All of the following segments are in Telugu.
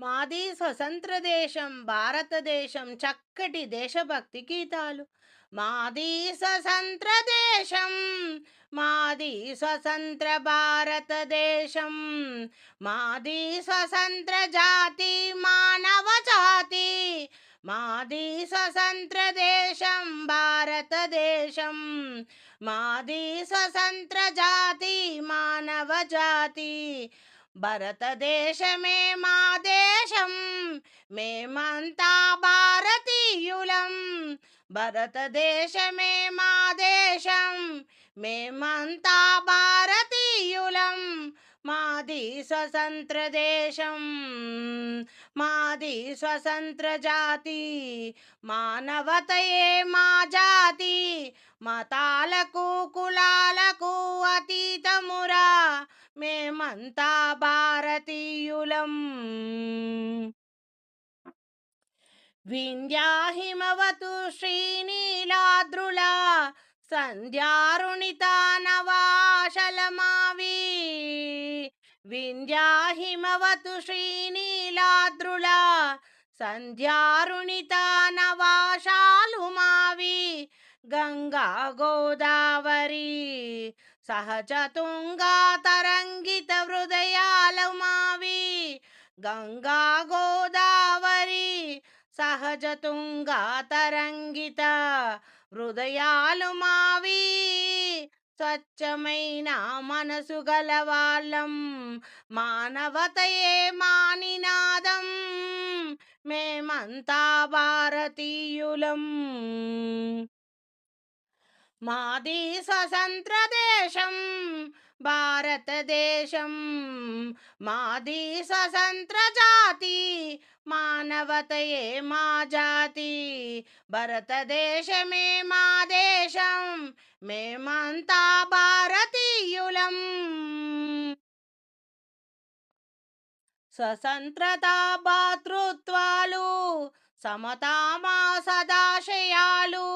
మాది స్వతంత్ర దేశం భారతదేశం చక్కటి దేశభక్తి గీతాలు. మాది స్వతంత్ర దేశం మాది స్వతంత్ర భారతదేశం మాది స్వతంత్ర జాతి మానవ జాతి మాది స్వతంత్ర దేశం భారతదేశం మాది స్వతంత్ర జాతి మానవ జాతి భరతదేశమే మా దేశం. మేమంతా భారతీయులం. భరతదేశమే మా దేశం. మేమంతా భారతీయులం. మాది స్వతంత్ర దేశం. మాది స్వతంత్ర జాతి. మానవతయే మా జాతి. మతాలకు కులాలకు అతీతమురా. మేమంతా భారతీయులం. వింధ్యాహిమవతు శ్రీనీలాద్రుల సంధ్యారుణిత నవాశలమావి వింధ్యాహిమవతు శ్రీనీలాద్రుల సంధ్యారుణిత నవాశాలు మావి గంగా గోదావరి సహజ తుంగా తరంగిత హృదయాలు మావి. గంగా గోదావరి సహజ తుంగా తరంగిత హృదయాలు మావి. స్వచ్ఛమైన మనసు గలవాళ్ళం మానవతయే మానినాదం. మేమంతా భారతీయులం. మాది స్వతంత్రదేశం భారతదేశం. మాది స్వతంత్ర జాతి మానవతయే మా జాతి. భరతదేశమే మా దేశం మేమంతా భారతీయులం. స్వతంత్రత భాతృత్వాలు సమతామా సదాశయాలు.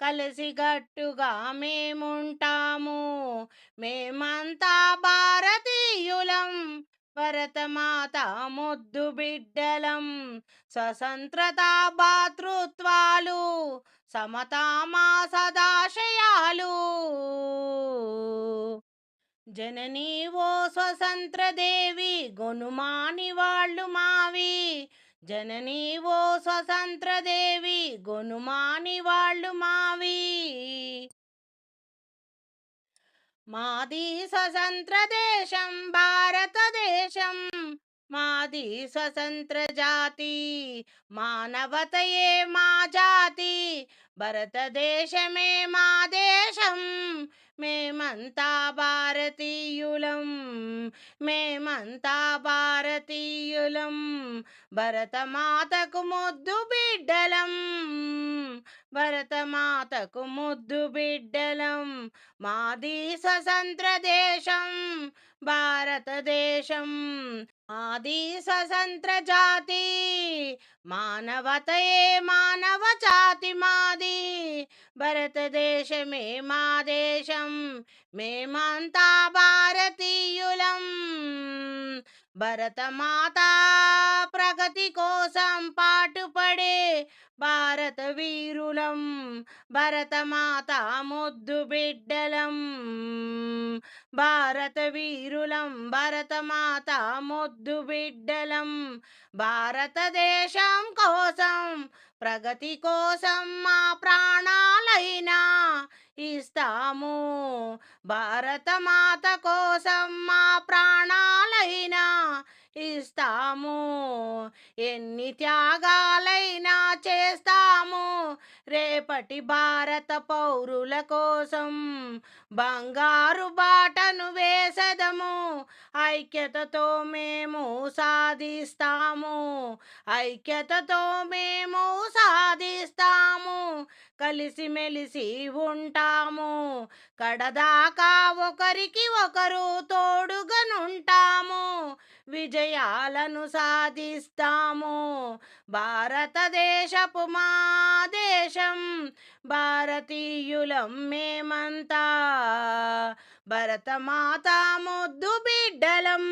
కలిసిగట్టుగా మేముంటాము. మేమంతా భారతీయులం భరతమాత ముద్దు బిడ్డలం. స్వతంత్రత భాతృత్వాలు సమతామా సదాశయాలు. జననీ ఓ స్వతంత్ర దేవి గొనుమాని వాళ్ళు మావి. జననీ ఓ స్వతంత్ర దేవి గొనుమాని వాళ్ళు మావి. మాది స్వతంత్ర దేశం భారతదేశం. మాది స్వతంత్ర జాతి మానవతయే మా జాతి. భారతదేశమే మా దేశం. మేమంతా భారతీయులం మేమంతా భారతీయులం భరతమాతకు ముద్దు బిడ్డలం భరతమాతకు ముద్దు బిడ్డలం. మాది స్వతంత్ర దేశం భారతదేశం. మాది స్వతంత్ర జాతి మానవతయే మానవ జాతి మాది. భరతదేశమే మా దేశం. మేమంతా భారతీయులం. భరతమాత ప్రగతి కోసం పాటుపడే భారత వీరులం. భరతమాత ముద్దు బిడ్డలం. భారత వీరులం భరతమాత ముద్దు బిడ్డలం. భారతదేశం కోసం ప్రగతి కోసం మా ప్రాణాలైనా ఇస్తాము. భారతమాత కోసం మా ప్రాణాలైనా ఇస్తాము. ఎన్ని త్యాగాలైనా చేస్తాము. రేపటి భారత పౌరుల కోసం బంగారు బాటను వేసదము. ఐక్యతతో మేము సాధిస్తాము. ఐక్యతతో మేము సాధిస్తాము. కలిసిమెలిసి ఉంటాము. కడదాకా ఒకరికి ఒకరు తోడుగనుంటాము. విజయాలను సాధిస్తాము. భారతదేశపు మా దేశం భారతీయులం మేమంతా. భరతమాత ముద్దు బిడ్డలం.